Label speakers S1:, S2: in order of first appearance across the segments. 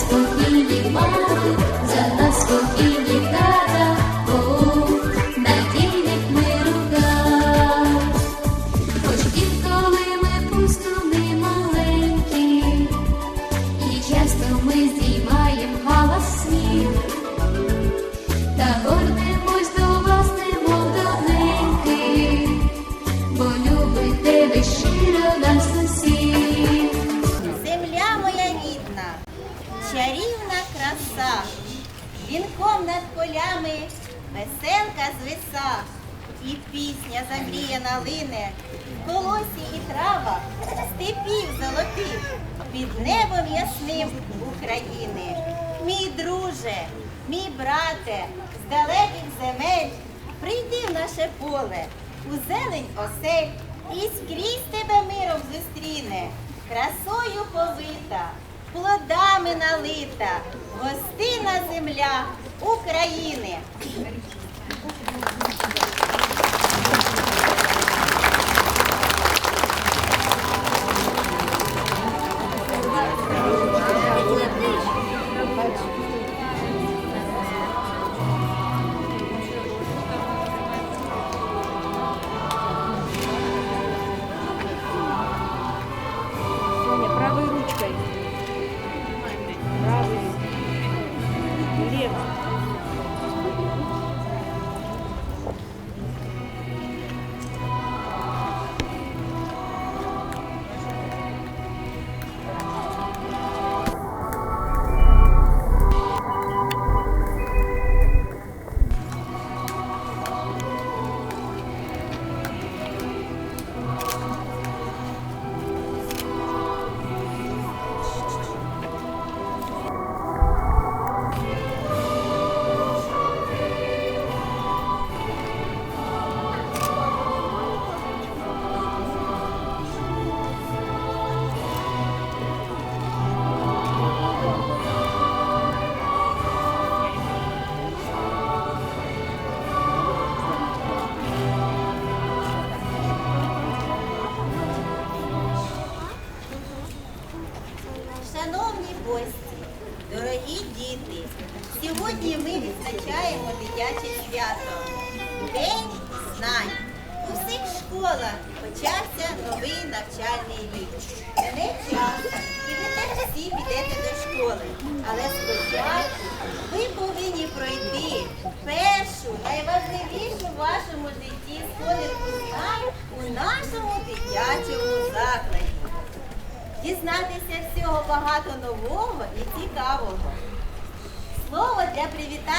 S1: спокійні хмари, за нас спокійні
S2: пісня загріяна лине, колосі і трава, степів золотих, під небом ясним України. Мій друже, мій брате, з далеких земель, прийди в наше поле, у зелень осель, і скрізь тебе миром зустріне, красою повита, плодами налита, гостина земля України. 有裂吧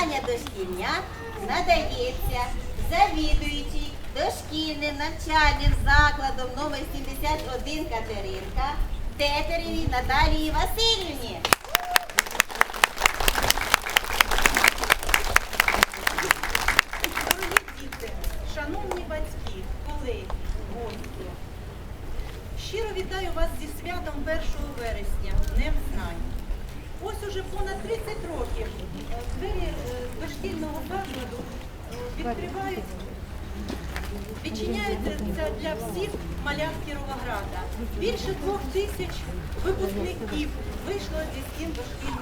S2: Виховання дошкільнят надається завідуючий дошкільним навчальним закладом номер 71 Катеринка Тетеревій Наталії Васильівні.
S3: Більше двох тисяч випускників вийшло зі стін
S4: дошкільних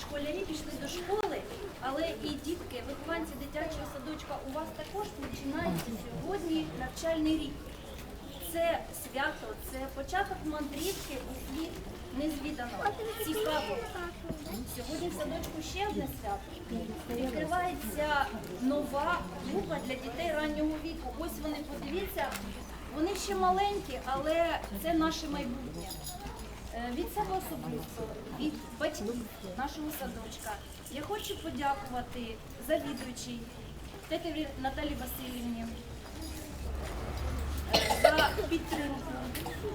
S4: школярі пішли до школи, але і дітки, вихованці дитячого садочка, у вас також починається сьогодні навчальний рік. Це свято, це початок мандрівки у світ незвіданого. Цікаво. Сьогодні в садочку ще одне свято. Відкривається нова група для дітей раннього віку. Ось вони, подивіться, вони ще маленькі, але це наше майбутнє. Е, Від себе особисто, від батьків нашого садочка. Я хочу подякувати завідуючій Тетеві Наталі Васильівні за підтримку,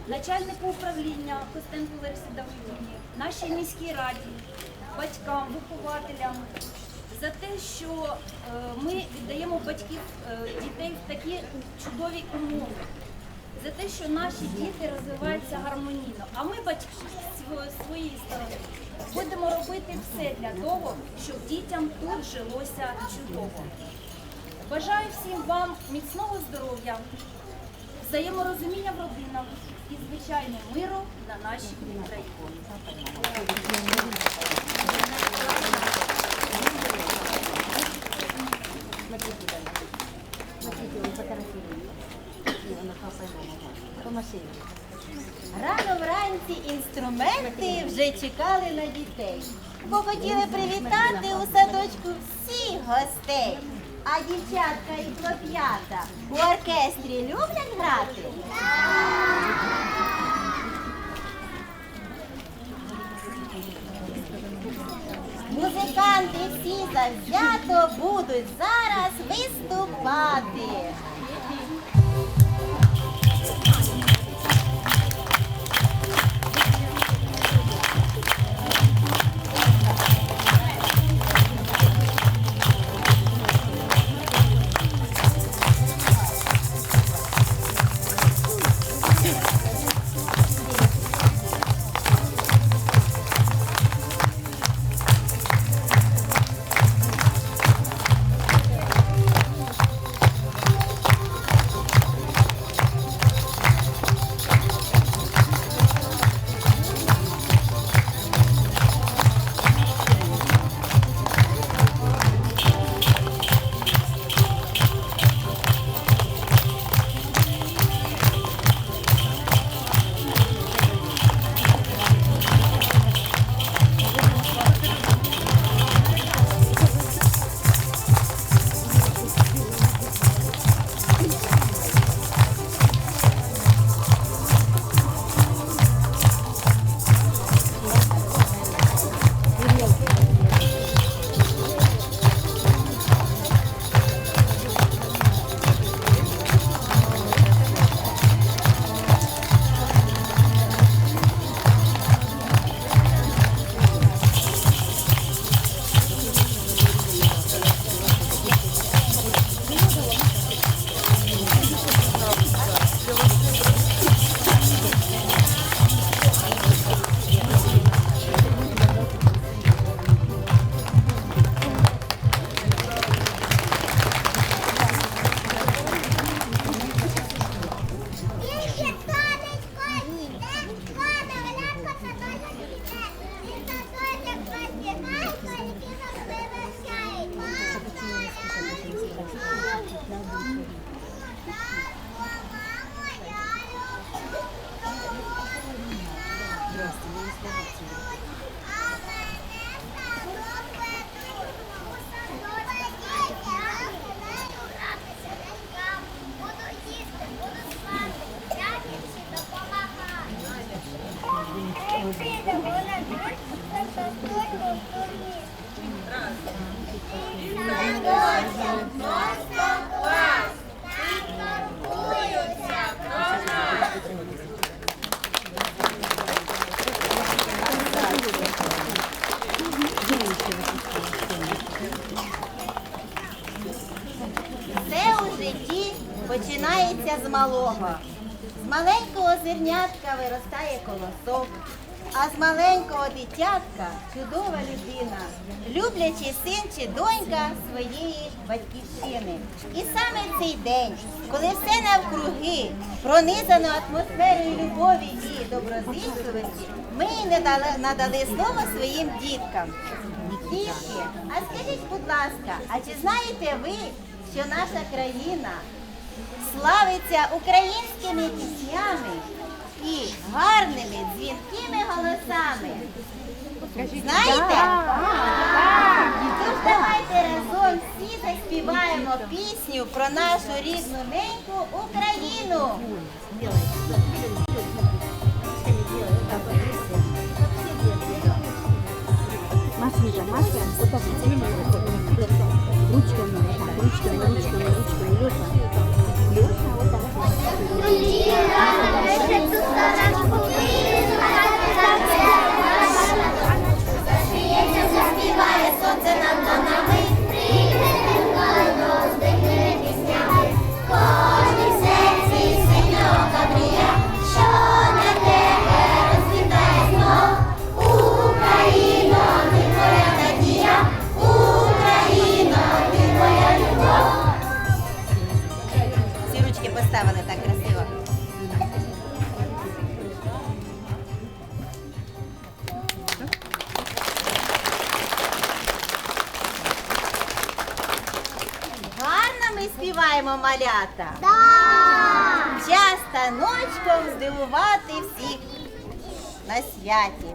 S4: начальнику управління Костенку Ларисі Давидівні, нашій міській раді, батькам, вихователям за те, що е, ми віддаємо батьків е, дітей в такі чудові умови за те, що наші діти розвиваються гармонійно. А ми, батьки, з сво- своєї сторони, будемо робити все для того, щоб дітям тут жилося чудово. Бажаю всім вам міцного здоров'я, взаєморозуміння в родинах і, звичайно, миру на нашій Україні.
S2: Рано вранці інструменти вже чекали на дітей, бо хотіли привітати у садочку всіх гостей. А дівчатка і хлоп'ята у оркестрі люблять грати? Музиканти всі завзято будуть зараз виступати. Малого. З маленького зернятка виростає колосок, а з маленького дитятка чудова людина, люблячий син чи донька своєї батьківщини. І саме цей день, коли все навкруги пронизано атмосферою любові і доброзичливості, ми надали слово своїм діткам. Дітки, а скажіть, будь ласка, а чи знаєте ви, що наша країна славиться українськими піснями і гарними дзвінкими голосами? Знаєте? Тож давайте разом всі заспіваємо пісню про нашу рідну неньку Україну.
S5: Машенька, вот, ручками, вот так, ручками, ручками, ручками,
S2: Заспіває сонце над нами, малята. Да! Час станочком здивувати всіх на святі.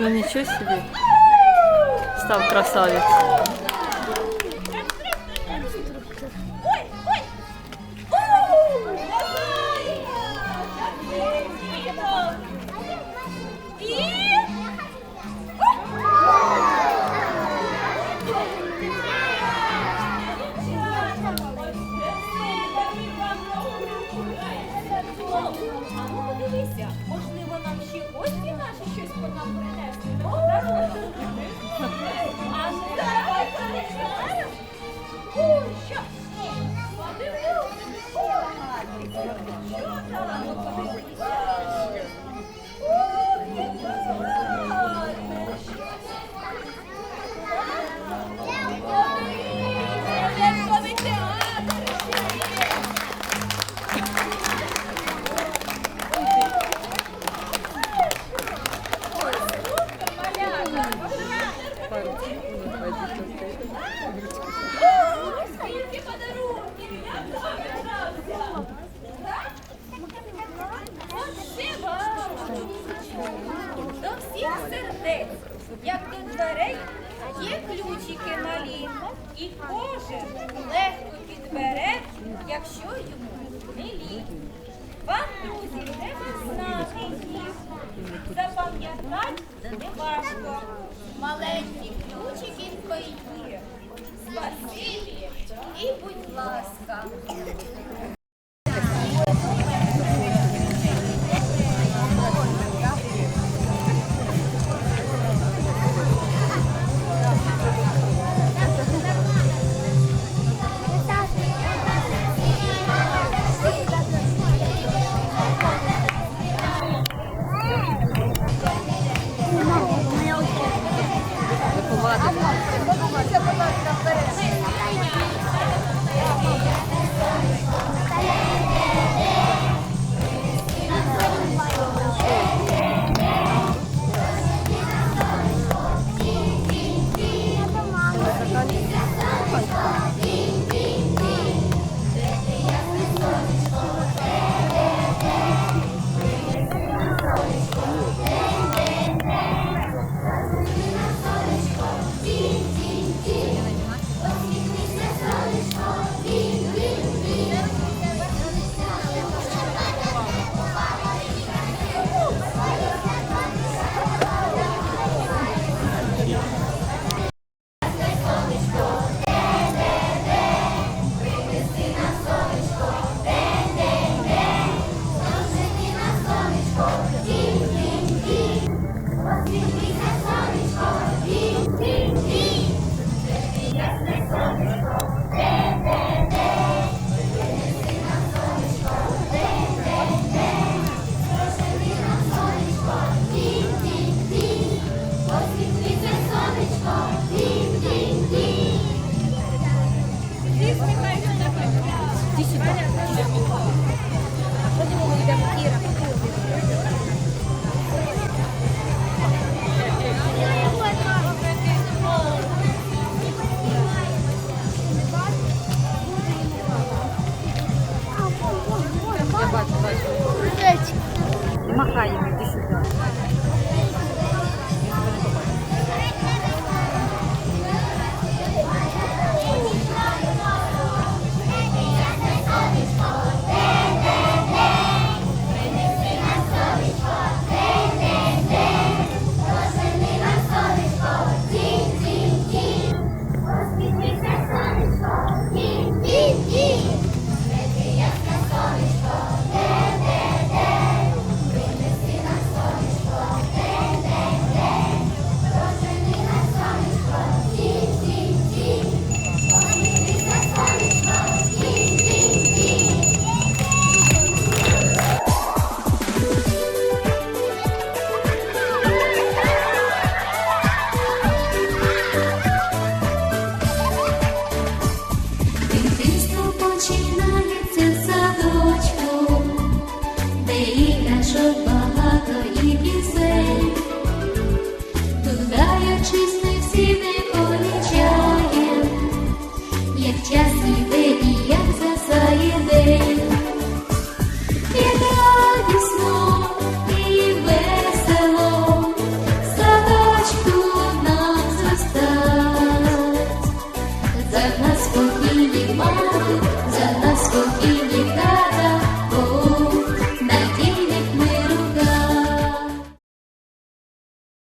S6: Ну ничего себе. Стал красавец.
S4: П'ятнадцять неважко. Маленькі ключики твої. Спасибі і будь ласка.